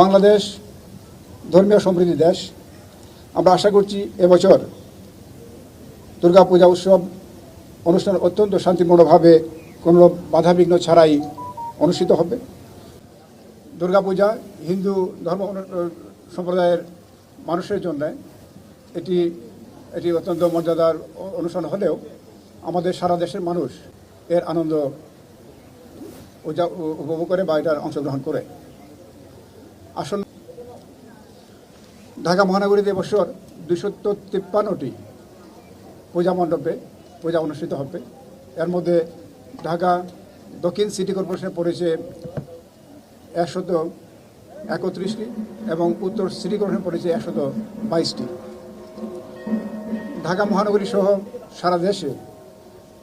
বাংলাদেশ ধর্মীয় সমৃদ্ধি দেশ। আমরা আশা করছি এবছর দুর্গা পূজা উৎসব অনুষ্ঠান অত্যন্ত শান্তিপূর্ণভাবে কোনো বাধাবিঘ্ন ছাড়াই অনুষ্ঠিত হবে। দুর্গাপূজা হিন্দু ধর্ম সম্প্রদায়ের মানুষের জন্য এটি এটি অত্যন্ত মর্যাদার অনুষ্ঠান হলেও আমাদের সারা দেশের মানুষ এর আনন্দ উপভোগ করে বা এটার অংশগ্রহণ করে। আসল ঢাকা মহানগরীতে এবছর দুশো তিপ্পান্নটি পূজা মণ্ডপে পূজা অনুষ্ঠিত হবে। এর মধ্যে ঢাকা দক্ষিণ সিটি কর্পোরেশনে পড়েছে একশত একত্রিশটি এবং উত্তর সিটি কর্পোরেশন পড়েছে একশত বাইশটি। ঢাকা মহানগরী সহ সারা দেশে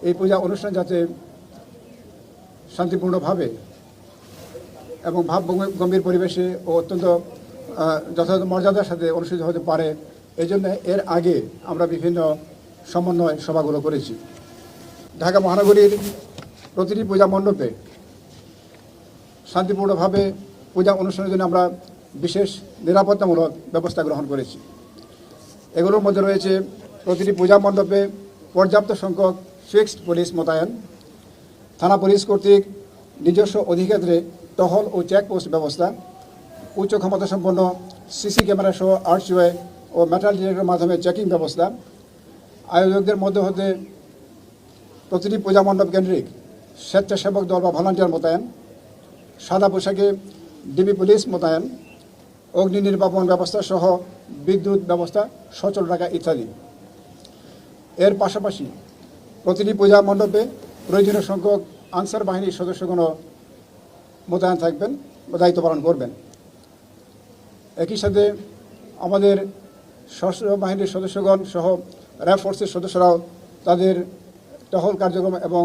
এই পূজা অনুষ্ঠান যাতে শান্তিপূর্ণভাবে এবং ভাব গম্ভীর পরিবেশে ও অত্যন্ত যথাযথ মর্যাদার সাথে অনুষ্ঠিত হতে পারে। এই জন্য এর আগে আমরা বিভিন্ন সমন্বয় সভাগুলো করেছি। ঢাকা মহানগরীর প্রতিটি পূজা মণ্ডপে শান্তিপূর্ণভাবে পূজা অনুষ্ঠানের জন্য আমরা বিশেষ নিরাপত্তামূলক ব্যবস্থা গ্রহণ করেছি। এগুলোর মধ্যে রয়েছে প্রতিটি পূজা মণ্ডপে পর্যাপ্ত সংখ্যক ফিক্সড পুলিশ মোতায়েন। থানা পুলিশ কর্তৃক নিজস্ব অধিক্ষেত্রে টহল ও চেকপোস্ট ব্যবস্থা, উচ্চ ক্ষমতা সম্পন্ন সিসি ক্যামেরা সহ আর্চওয়ে ও মেটাল ডিটেক্টরের মাধ্যমে চেকিং ব্যবস্থা। আয়োজকদের মধ্যে হতে প্রতিটি পূজা মণ্ডপ কেন্দ্রিক স্বেচ্ছাসেবক দল বা ভলান্টিয়ার মোতায়েন, সাদা পোশাকে ডিবি পুলিশ মোতায়েন, অগ্নি নির্বাপন ব্যবস্থা সহ বিদ্যুৎ ব্যবস্থা, সচল রাখা ইত্যাদি। এর পাশাপাশি প্রতিটি পূজা মণ্ডপে প্রয়োজনীয় সংখ্যক আনসার বাহিনীর সদস্যগণ মোতায়েন থাকবেন দায়িত্ব পালন করবেন। একই সাথে আমাদের সশস্ত্র বাহিনীর সদস্যগণ সহ র্যাব ফোর্সের সদস্যরাও তাদের টহল কার্যক্রম এবং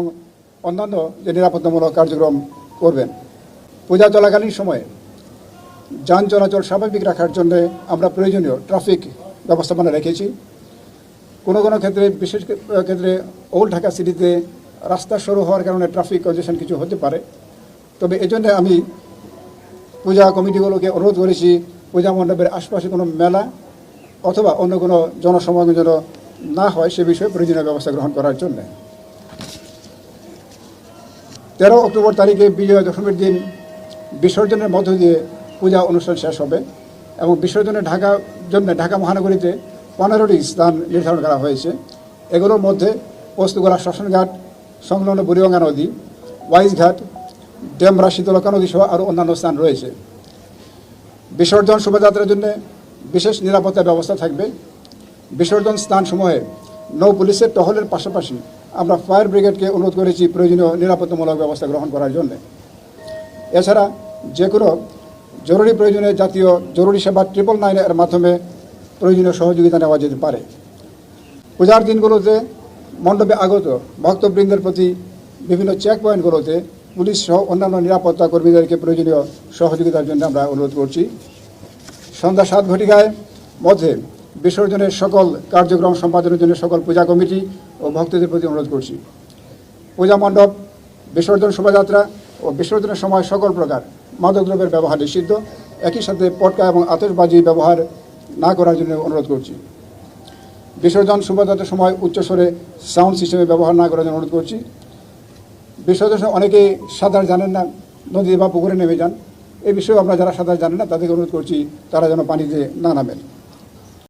অন্যান্য যে নিরাপত্তামূলক কার্যক্রম করবেন। পূজা চলাকালীন সময়ে যান চলাচল স্বাভাবিক রাখার জন্য আমরা প্রয়োজনীয় ট্রাফিক ব্যবস্থাপনা রেখেছি। কোনো কোনো ক্ষেত্রে, বিশেষ ক্ষেত্রে ওল্ড ঢাকা সিটিতে রাস্তা সরু হওয়ার কারণে ট্রাফিক কনজেশন কিছু হতে পারে। তবে এজন্য আমি পূজা কমিটিগুলোকে অনুরোধ করেছি, পূজা মণ্ডপের আশপাশে কোনো মেলা অথবা অন্য কোনো জনসমাগম যেন না হয় সে বিষয়ে প্রয়োজনীয় ব্যবস্থা গ্রহণ করার জন্য। তেরো অক্টোবর তারিখে বিজয়া দশমীর দিন বিসর্জনের মধ্য দিয়ে পূজা অনুষ্ঠান শেষ হবে এবং বিসর্জনে ঢাকা, জন্য ঢাকা মহানগরীতে পনেরোটি স্থান নির্ধারণ করা হয়েছে। এগুলোর মধ্যে পোস্তগোলা শ্মশানঘাট, সংলগ্ন বুড়িগঙ্গা নদী ওয়াইজঘাট ডেমরা শীতলকা নদী সহ আরও অন্যান্য স্থান রয়েছে। বিসর্জন শোভাযাত্রার জন্য বিশেষ নিরাপত্তা ব্যবস্থা থাকবে। বিসর্জন স্থানসমূহে নৌ পুলিশের টহলের পাশাপাশি আমরা ফায়ার ব্রিগেডকে অনুরোধ করেছি প্রয়োজনীয় নিরাপত্তামূলক ব্যবস্থা গ্রহণ করার জন্য। এছাড়া যে কোনো জরুরি প্রয়োজনে জাতীয় জরুরি সেবা ট্রিপল নাইনের মাধ্যমে প্রয়োজনীয় সহযোগিতা নেওয়া যেতে পারে। পূজার দিনগুলোতে মণ্ডপে আগত ভক্তবৃন্দের প্রতি বিভিন্ন চেক পয়েন্টগুলোতে পুলিশ সহ অন্যান্য নিরাপত্তা কর্মীদেরকে প্রয়োজনীয় সহযোগিতার জন্য আমরা অনুরোধ করছি। সন্ধ্যা সাত ঘটিকায় মধ্যে বিসর্জনের সকল কার্যক্রম সম্পাদনের জন্য সকল পূজা কমিটি ও ভক্তদের প্রতি অনুরোধ করছি। পূজা মণ্ডপ, বিসর্জন শোভাযাত্রা ও বিসর্জনের সময় সকল প্রকার মাদকদ্রব্যের ব্যবহার নিষিদ্ধ। একই সাথে পটকা এবং আতশবাজি ব্যবহার না করার জন্য অনুরোধ করছি। বিসর্জন শোভাযাত্রার সময় উচ্চস্বরে সাউন্ড সিস্টেমে ব্যবহার না করার জন্য অনুরোধ করছি। সময় অনেকেই সাঁতার জানেন না, নদীতে বা পুকুরে নেমে যান। এই বিষয়ে আমরা যারা সাঁতার জানেন না, তাদেরকে অনুরোধ করছি, তারা যেন পানিতে না নামেন।